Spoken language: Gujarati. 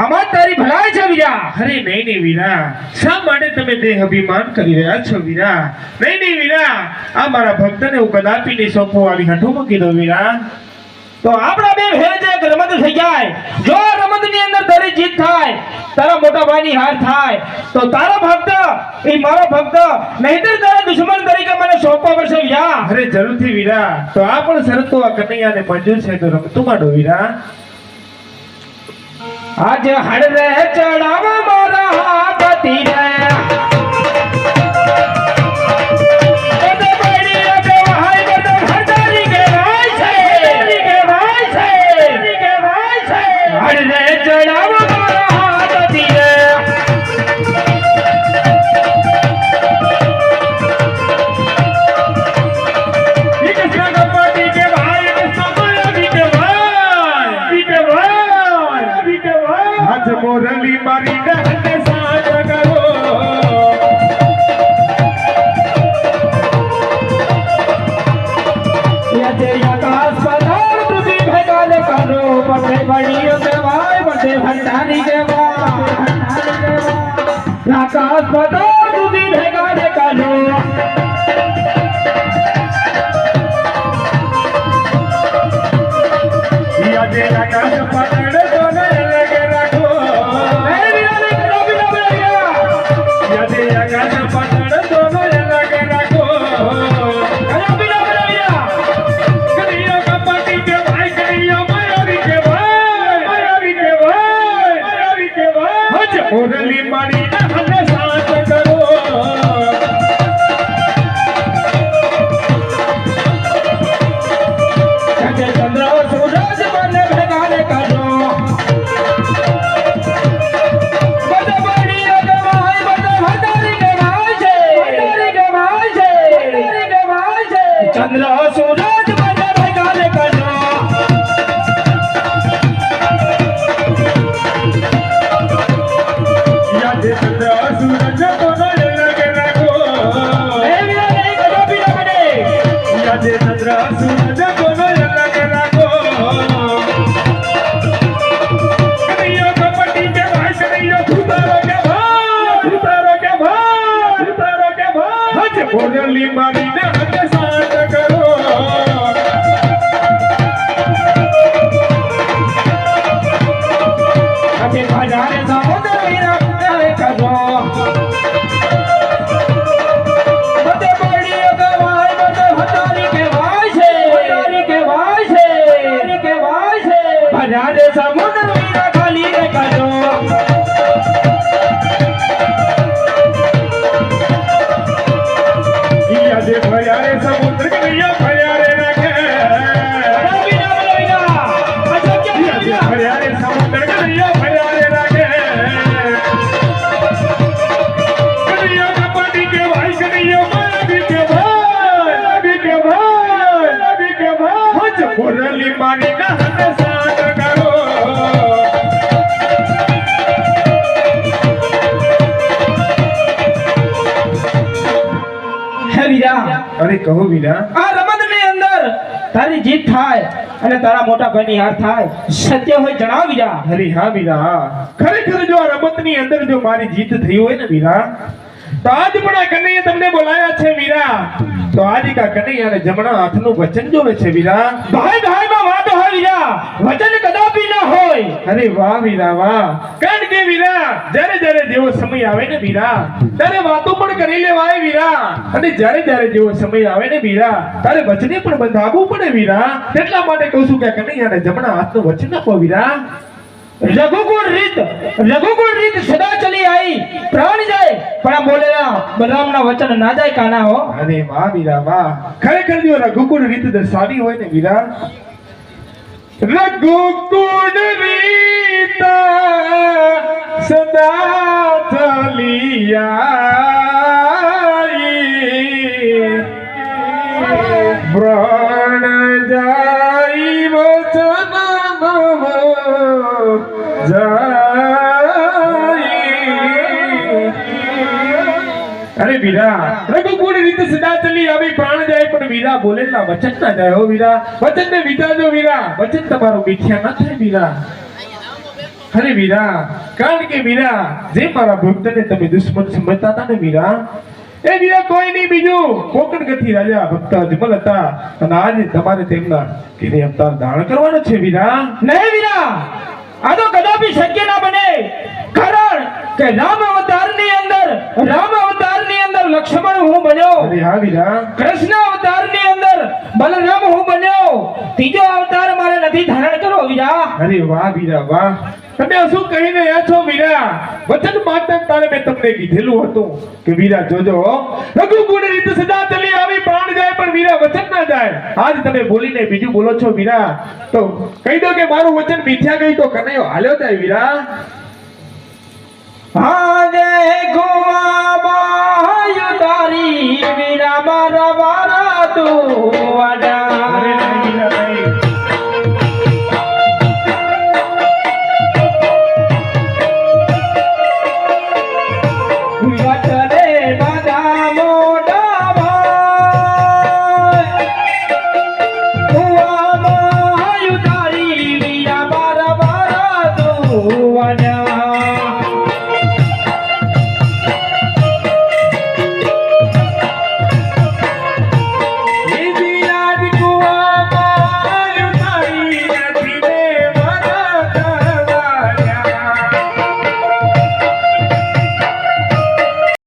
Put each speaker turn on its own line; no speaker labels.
આમાં તારી ભલાઈ છે વીરા.
અરે નહીં નહીં વીરા. શા માટે તમે દેહ અભિમાન કરી રહ્યા છો વીરા? નહીં નહીં વીરા. આ મારા ભક્તને હું કદાપી નહીં સોંપું આવી હઠું મૂકી દો વીરા.
તો આપણા બે ભેળ જે એક રમત થઈ જાય. જો આ રમતની અંદર તારી જીત થાય તારા મોટા ભાઈની હાર થાય તો તારો ભક્ત એ મારો ભક્ત નહીતર તારા દુશ્મન તરીકે મને સોંપવા પડશે વીરા.
અરે જરૂરથી વીરા. તો આ પણ શરતો આ કનૈયાને મંજૂર છે તો રમતું માંડો વીરા.
આજ રે ચડાવ મારા પતિ દેવાય આકાશ પધાર પૃથ્વી ભેગાલે કરો
યાદે આકાશ લગે રાખો. યાદે આકાશ પતડ અરે કહો વીરા.
આ રમતની અંદર તારી જીત થાય અને તારા મોટા ભાઈની હાર થાય. સત્ય હોય જણાવ વીરા.
હરી હા વીરા. ખરેખર જો આ રમતની અંદર જો મારી જીત થઈ હોય ને વીરા તો આજ પણ આ કનૈયા તમને બોલાયા છે વીરા. તો આજ કા કનૈયાને જમણા હાથનું વચન જોવે છે વીરા.
ભાઈ વીરા વચન કદાપી ન હોય.
અરે વાહ વીરા વાહ. કારણ કે વીરા જ્યારે જ્યારે જેવો સમય આવે ને વીરા ત્યારે વાતો પણ કરી લેવાય વીરા અને જ્યારે જ્યારે જેવો સમય આવે ને વીરા ત્યારે વચને પણ બંધાવવું પડે વીરા એટલા માટે કહું છું કે કનૈયાને જમણા હાથનું વચન આપો વીરા
રઘુકુળ રીત રઘુકુળ રીત સદા ચલી આવી પ્રાણ જાય પણ આ બોલેલા બલરામના વચન ના જાય કાના હો.
અરે વાહ વીરા વાહ. ખરેખર જો રઘુકુળ રીત દર્શાવી હોય ને વીરા રઘુકુળ રીત સદા ચલી અરે વીરા રઘુકુળ રીત સદા આવી પ્રાણ જાય? પણ વીરા, બોલેલા વચન ના જાય હો વીરા. વચન ને વિચારજો વીરા. વચન તમારું મિથ્યા ના થાય વીરા. અરે વીરા, કારણ કે વીરા, જે મારા ભક્તને તમે દુશ્મન સમજતા હતા ને વીરા, એ વીરા કોઈ નહીં બીજું. કોકણ ગતિ રાજા ભક્ત અજમલ હતા. અને આજે તમારે તેમના ઘેરે અવતાર ધારણ કરવાનો છે વીરા.
નહીં વીરા. આ તો કદાપી શક્ય ના બને. કારણ કે રામ અવતારની અંદર રામ અવતારની અંદર લક્ષ્મણ હું બન્યો. કૃષ્ણ અવતારની અંદર બલરામ હું બન્યો. ત્રીજો અવતાર મારે નથી ધારણ કરો વીરા.
અરે વાહ વીરા વાહ. તમે શું કહી રહ્યા છો વીરા? વચન માતા તારે મેં તમને કીધેલું હતું કે વીરા જોજો. રઘુકુળ રીત સદા ચલી આવી પ્રાણ જાય પણ વીરા વચન ના જાય. આજ તમે બોલીને બીજું બોલો છો વીરા. તો કહી દો કે મારું વચન મિથ્યા ગઈ તો કનૈયો હાલ્યો જાય વીરા.
હા આજે તારી વિના મારા વારા તું.